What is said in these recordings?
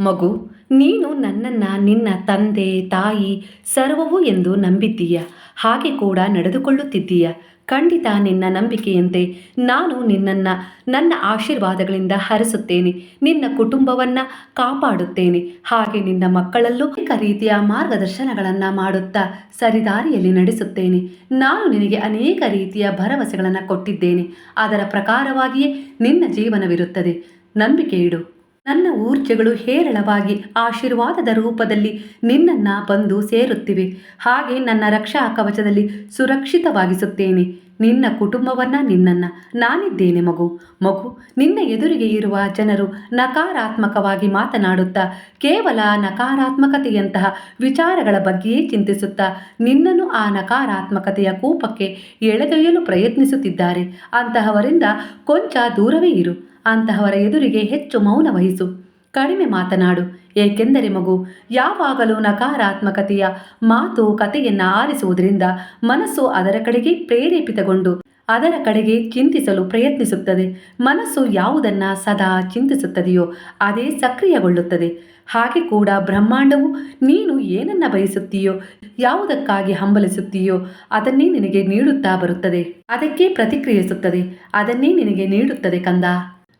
ಮಗು, ನೀನು ನನ್ನನ್ನು ನಿನ್ನ ತಂದೆ, ತಾಯಿ ಸರ್ವವು ಎಂದು ನಂಬಿದ್ದೀಯ. ಹಾಗೆ ಕೂಡ ನಡೆದುಕೊಳ್ಳುತ್ತಿದ್ದೀಯ. ಖಂಡಿತ ನಿನ್ನ ನಂಬಿಕೆಯಂತೆ ನಾನು ನಿನ್ನನ್ನು, ನನ್ನ ಆಶೀರ್ವಾದಗಳಿಂದ ಹರಿಸುತ್ತೇನೆ. ನಿನ್ನ ಕುಟುಂಬವನ್ನು ಕಾಪಾಡುತ್ತೇನೆ. ಹಾಗೆ ನಿನ್ನ ಮಕ್ಕಳಲ್ಲೂ ಅನೇಕ ರೀತಿಯ ಮಾರ್ಗದರ್ಶನಗಳನ್ನು ಮಾಡುತ್ತಾ ಸರಿದಾರಿಯಲ್ಲಿ ನಡೆಸುತ್ತೇನೆ. ನಾನು ನಿನಗೆ ಅನೇಕ ರೀತಿಯ ಭರವಸೆಗಳನ್ನು ಕೊಟ್ಟಿದ್ದೇನೆ. ಅದರ ಪ್ರಕಾರವಾಗಿಯೇ ನಿನ್ನ ಜೀವನವಿರುತ್ತದೆ. ನಂಬಿಕೆ ಇಡು. ನನ್ನ ಊರ್ಜೆಗಳು ಹೇರಳವಾಗಿ ಆಶೀರ್ವಾದದ ರೂಪದಲ್ಲಿ ನಿನ್ನನ್ನು ಬಂದು ಸೇರುತ್ತಿವೆ. ಹಾಗೆ ನನ್ನ ರಕ್ಷಾ ಕವಚದಲ್ಲಿ ಸುರಕ್ಷಿತವಾಗಿಸುತ್ತೇನೆ. ನಿನ್ನ ಕುಟುಂಬವನ್ನು ನಿನ್ನನ್ನು ನಾನಿದ್ದೇನೆ ಮಗು. ಮಗು, ನಿನ್ನ ಎದುರಿಗೆ ಇರುವ ಜನರು ನಕಾರಾತ್ಮಕವಾಗಿ ಮಾತನಾಡುತ್ತಾ, ಕೇವಲ ನಕಾರಾತ್ಮಕತೆಯಂತಹ ವಿಚಾರಗಳ ಬಗ್ಗೆಯೇ ಚಿಂತಿಸುತ್ತಾ, ನಿನ್ನನ್ನು ಆ ನಕಾರಾತ್ಮಕತೆಯ ಕೂಪಕ್ಕೆ ಎಳೆದೊಯ್ಯಲು ಪ್ರಯತ್ನಿಸುತ್ತಿದ್ದಾರೆ. ಅಂತಹವರಿಂದ ಕೊಂಚ ದೂರವೇ ಇರು. ಅಂತಹವರ ಎದುರಿಗೆ ಹೆಚ್ಚು ಮೌನ ವಹಿಸು. ಕಡಿಮೆ ಮಾತನಾಡು. ಏಕೆಂದರೆ ಮಗು, ಯಾವಾಗಲೂ ನಕಾರಾತ್ಮಕತೆಯ ಮಾತು ಕಥೆಯನ್ನು ಆಲಿಸುವುದರಿಂದ ಮನಸ್ಸು ಅದರ ಕಡೆಗೆ ಪ್ರೇರೇಪಿತಗೊಂಡು ಅದರ ಕಡೆಗೆ ಚಿಂತಿಸಲು ಪ್ರಯತ್ನಿಸುತ್ತದೆ. ಮನಸ್ಸು ಯಾವುದನ್ನು ಸದಾ ಚಿಂತಿಸುತ್ತದೆಯೋ ಅದೇ ಸಕ್ರಿಯಗೊಳ್ಳುತ್ತದೆ. ಹಾಗೆ ಕೂಡ ಬ್ರಹ್ಮಾಂಡವು ನೀನು ಏನನ್ನ ಬಯಸುತ್ತೀಯೋ, ಯಾವುದಕ್ಕಾಗಿ ಹಂಬಲಿಸುತ್ತೀಯೋ ಅದನ್ನೇ ನಿನಗೆ ನೀಡುತ್ತಾ ಬರುತ್ತದೆ. ಅದಕ್ಕೆ ಪ್ರತಿಕ್ರಿಯಿಸುತ್ತದೆ. ಅದನ್ನೇ ನಿನಗೆ ನೀಡುತ್ತದೆ ಕಂದ.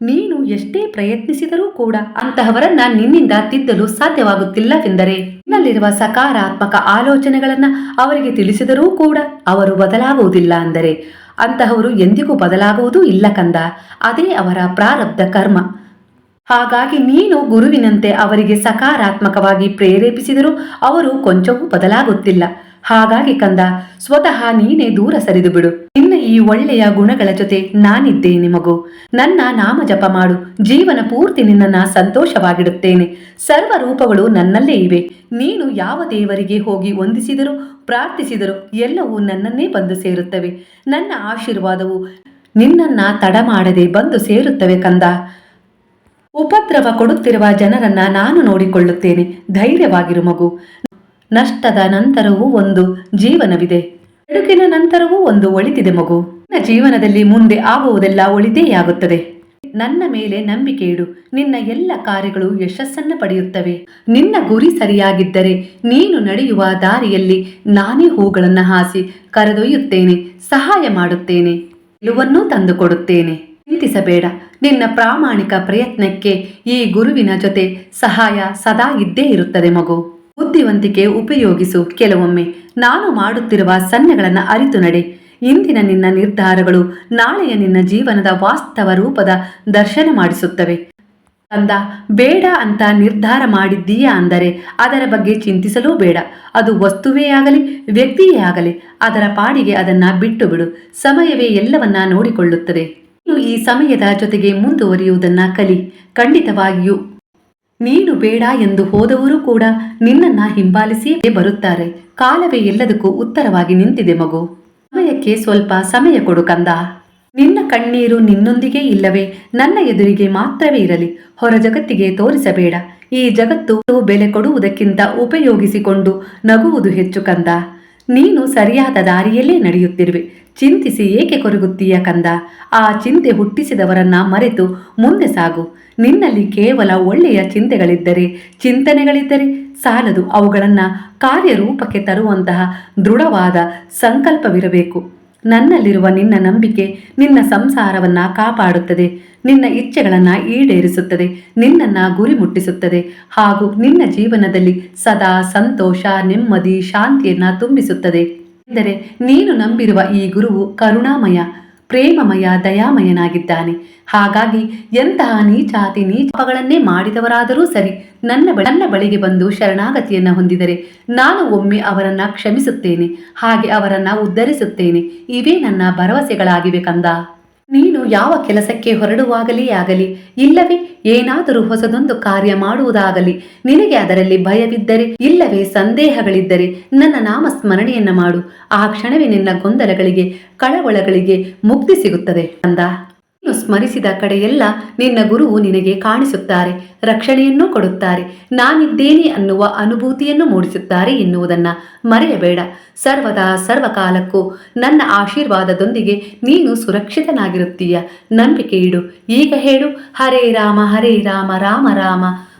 ನೀನು ಎಷ್ಟೇ ಪ್ರಯತ್ನಿಸಿದರೂ ಕೂಡ ಅಂತಹವರನ್ನ ನಿನ್ನಿಂದ ತಿದ್ದಲು ಸಾಧ್ಯವಾಗುತ್ತಿಲ್ಲವೆಂದರೆ ನಿನ್ನಲ್ಲಿರುವ ಸಕಾರಾತ್ಮಕ ಆಲೋಚನೆಗಳನ್ನ ಅವರಿಗೆ ತಿಳಿಸಿದರೂ ಕೂಡ ಅವರು ಬದಲಾಗುವುದಿಲ್ಲ ಅಂದರೆ ಅಂತಹವರು ಎಂದಿಗೂ ಬದಲಾಗುವುದೂ ಇಲ್ಲ ಕಂದ. ಅದೇ ಅವರ ಪ್ರಾರಬ್ಧ ಕರ್ಮ. ಹಾಗಾಗಿ ನೀನು ಗುರುವಿನಂತೆ ಅವರಿಗೆ ಸಕಾರಾತ್ಮಕವಾಗಿ ಪ್ರೇರೇಪಿಸಿದರೂ ಅವರು ಕೊಂಚವೂ ಬದಲಾಗುತ್ತಿಲ್ಲ. ಹಾಗಾಗಿ ಕಂದ, ಸ್ವತಃ ನೀನೇ ದೂರ ಸರಿದು ಬಿಡು ಈ ಒಳ್ಳೆಯ ಗುಣಗಳ ಜೊತೆ ನಾನಿದ್ದೇನೆ ಮಗು. ನನ್ನ ನಾಮ ಜಪ ಮಾಡು. ಜೀವನ ಪೂರ್ತಿ ನಿನ್ನನ್ನ ಸಂತೋಷವಾಗಿಡುತ್ತೇನೆ. ಸರ್ವ ರೂಪಗಳು ನನ್ನಲ್ಲೇ ಇವೆ. ನೀನು ಯಾವ ದೇವರಿಗೆ ಹೋಗಿ ವಂದಿಸಿದರೂ, ಪ್ರಾರ್ಥಿಸಿದರೂ ಎಲ್ಲವೂ ನನ್ನನ್ನೇ ಬಂದು ಸೇರುತ್ತವೆ. ನನ್ನ ಆಶೀರ್ವಾದವು ನಿನ್ನನ್ನ ತಡ ಮಾಡದೆ ಬಂದು ಸೇರುತ್ತವೆ ಕಂದ. ಉಪದ್ರವ ಕೊಡುತ್ತಿರುವ ಜನರನ್ನ ನಾನು ನೋಡಿಕೊಳ್ಳುತ್ತೇನೆ. ಧೈರ್ಯವಾಗಿರು ಮಗು. ನಷ್ಟದ ನಂತರವೂ ಒಂದು ಜೀವನವಿದೆ. ಬೆಳಕಿನ ನಂತರವೂ ಒಂದು ಒಳಿತಿದೆ ಮಗು. ನನ್ನ ಜೀವನದಲ್ಲಿ ಮುಂದೆ ಆಗುವುದೆಲ್ಲ ಒಳಿತೇ ಆಗುತ್ತದೆ. ನನ್ನ ಮೇಲೆ ನಂಬಿಕೆ ಇಡು. ನಿನ್ನ ಎಲ್ಲ ಕಾರ್ಯಗಳು ಯಶಸ್ಸನ್ನು ಪಡೆಯುತ್ತವೆ. ನಿನ್ನ ಗುರಿ ಸರಿಯಾಗಿದ್ದರೆ ನೀನು ನಡೆಯುವ ದಾರಿಯಲ್ಲಿ ನಾನೇ ಹೂಗಳನ್ನು ಹಾಸಿ ಕರೆದೊಯ್ಯುತ್ತೇನೆ, ಸಹಾಯ ಮಾಡುತ್ತೇನೆ ಗೆಲುವನ್ನೂ ತಂದುಕೊಡುತ್ತೇನೆ. ಚಿಂತಿಸಬೇಡ. ನಿನ್ನ ಪ್ರಾಮಾಣಿಕ ಪ್ರಯತ್ನಕ್ಕೆ ಈ ಗುರುವಿನ ಜೊತೆ ಸಹಾಯ ಸದಾ ಇದ್ದೇ ಇರುತ್ತದೆ ಮಗು. ಬುದ್ಧಿವಂತಿಕೆ ಉಪಯೋಗಿಸು ಕೆಲವೊಮ್ಮೆ. ನಾನು ಮಾಡುತ್ತಿರುವ ಸನ್ನೆಗಳನ್ನು ಅರಿತು ನಡೆ. ಇಂದಿನ ನಿನ್ನ ನಿರ್ಧಾರಗಳು ನಾಳೆಯ ನಿನ್ನ ಜೀವನದ ವಾಸ್ತವ ರೂಪದ ದರ್ಶನ ಮಾಡಿಸುತ್ತವೆ. ಅಂದ ಬೇಡ ಅಂತ ನಿರ್ಧಾರ ಮಾಡಿದ್ದೀಯಾ ಅಂದರೆ ಅದರ ಬಗ್ಗೆ ಚಿಂತಿಸಲೂ ಬೇಡ. ಅದು ವಸ್ತುವೇ ಆಗಲಿ, ವ್ಯಕ್ತಿಯೇ ಆಗಲಿ, ಅದರ ಪಾಡಿಗೆ ಅದನ್ನ ಬಿಟ್ಟು ಬಿಡು ಸಮಯವೇ ಎಲ್ಲವನ್ನ ನೋಡಿಕೊಳ್ಳುತ್ತದೆ. ಇನ್ನು ಈ ಸಮಯದ ಜೊತೆಗೆ ಮುಂದುವರಿಯುವುದನ್ನ ಕಲಿ. ಖಂಡಿತವಾಗಿಯೂ. ನೀನು ಬೇಡ ಎಂದು ಹೋದವರು ಕೂಡ ನಿನ್ನನ್ನ ಹಿಂಬಾಲಿಸಿ ಬರುತ್ತಾರೆ. ಕಾಲವೇ ಎಲ್ಲದಕ್ಕೂ ಉತ್ತರವಾಗಿ ನಿಂತಿದೆ ಮಗು. ಸಮಯಕ್ಕೆ ಸ್ವಲ್ಪ ಸಮಯ ಕೊಡು ಕಂದ. ನಿನ್ನ ಕಣ್ಣೀರು ನಿನ್ನೊಂದಿಗೆ ಇಲ್ಲವೇ? ನನ್ನ ಎದುರಿಗೆ ಮಾತ್ರವೇ ಇರಲಿ. ಹೊರ ಜಗತ್ತಿಗೆ ತೋರಿಸಬೇಡ. ಈ ಜಗತ್ತು ಬೆಲೆ ಕೊಡುವುದಕ್ಕಿಂತ ಉಪಯೋಗಿಸಿಕೊಂಡು ನಗುವುದು ಹೆಚ್ಚು ಕಂದ. ನೀನು ಸರಿಯಾದ ದಾರಿಯಲ್ಲೇ ನಡೆಯುತ್ತಿರುವೆ. ಚಿಂತಿಸಿ ಏಕೆ ಕೊರಗುತ್ತೀಯ ಕಂದ? ಆ ಚಿಂತೆ ಹುಟ್ಟಿಸಿದವರನ್ನ ಮರೆತು ಮುಂದೆ ಸಾಗು. ನಿನ್ನಲ್ಲಿ ಕೇವಲ ಒಳ್ಳೆಯ ಚಿಂತೆಗಳಿದ್ದರೆ, ಚಿಂತನೆಗಳಿದ್ದರೆ ಸಾಲದು ಅವುಗಳನ್ನು ಕಾರ್ಯರೂಪಕ್ಕೆ ತರುವಂತಹ ದೃಢವಾದ ಸಂಕಲ್ಪವಿರಬೇಕು. ನನ್ನಲ್ಲಿರುವ ನಿನ್ನ ನಂಬಿಕೆ ನಿನ್ನ ಸಂಸಾರವನ್ನ ಕಾಪಾಡುತ್ತದೆ. ನಿನ್ನ ಇಚ್ಛೆಗಳನ್ನು ಈಡೇರಿಸುತ್ತದೆ. ನಿನ್ನನ್ನು ಗುರಿ ಮುಟ್ಟಿಸುತ್ತದೆ ಹಾಗೂ ನಿನ್ನ ಜೀವನದಲ್ಲಿ ಸದಾ ಸಂತೋಷ, ನೆಮ್ಮದಿ, ಶಾಂತಿಯನ್ನ ತುಂಬಿಸುತ್ತದೆ. ಎಂದರೆ ನೀನು ನಂಬಿರುವ ಈ ಗುರುವು ಕರುಣಾಮಯ. ಪ್ರೇಮಮಯ, ದಯಾಮಯನಾಗಿದ್ದಾನೆ. ಹಾಗಾಗಿ ಎಂತಹ ನೀಚಾತಿ ನೀಚಗಳನ್ನೇ ಮಾಡಿದವರಾದರೂ ಸರಿ, ನನ್ನ ನನ್ನ ಬಳಿಗೆ ಬಂದು ಶರಣಾಗತಿಯನ್ನ ಹೊಂದಿದರೆ ನಾನು ಒಮ್ಮೆ ಅವರನ್ನ ಕ್ಷಮಿಸುತ್ತೇನೆ, ಹಾಗೆ ಅವರನ್ನ ಉದ್ಧರಿಸುತ್ತೇನೆ. ಇವೇ ನನ್ನ ಭರವಸೆಗಳಾಗಿವೆ ಕಂದ. ನೀನು ಯಾವ ಕೆಲಸಕ್ಕೆ ಹೊರಡುವಾಗಲೇ ಆಗಲಿ, ಇಲ್ಲವೇ ಏನಾದರೂ ಹೊಸದೊಂದು ಕಾರ್ಯ ಮಾಡುವುದಾಗಲಿ, ನಿನಗೆ ಅದರಲ್ಲಿ ಭಯವಿದ್ದರೆ, ಇಲ್ಲವೇ ಸಂದೇಹಗಳಿದ್ದರೆ, ನನ್ನ ನಾಮಸ್ಮರಣೆಯನ್ನ ಮಾಡು. ಆ ಕ್ಷಣವೇ ನಿನ್ನ ಗೊಂದಲಗಳಿಗೆ, ಕಳವಳಗಳಿಗೆ ಮುಕ್ತಿ ಸಿಗುತ್ತದೆ ಅಂದ. ಸ್ಮರಿಸಿದ ಕಡೆಯೆಲ್ಲ ನಿನ್ನ ಗುರುವು ನಿನಗೆ ಕಾಣಿಸುತ್ತಾರೆ, ರಕ್ಷಣೆಯನ್ನೂ ಕೊಡುತ್ತಾರೆ. ನಾನಿದ್ದೇನೆ ಅನ್ನುವ ಅನುಭೂತಿಯನ್ನು ಮೂಡಿಸುತ್ತಾರೆ ಎನ್ನುವುದನ್ನು ಮರೆಯಬೇಡ. ಸರ್ವದಾ ಸರ್ವಕಾಲಕ್ಕೂ ನನ್ನ ಆಶೀರ್ವಾದದೊಂದಿಗೆ ನೀನು ಸುರಕ್ಷಿತನಾಗಿರುತ್ತೀಯ. ನಂಬಿಕೆ ಇಡು ಈಗ ಹೇಳು, ಹರೇ ರಾಮ ಹರೇ ರಾಮ ರಾಮ ರಾಮ.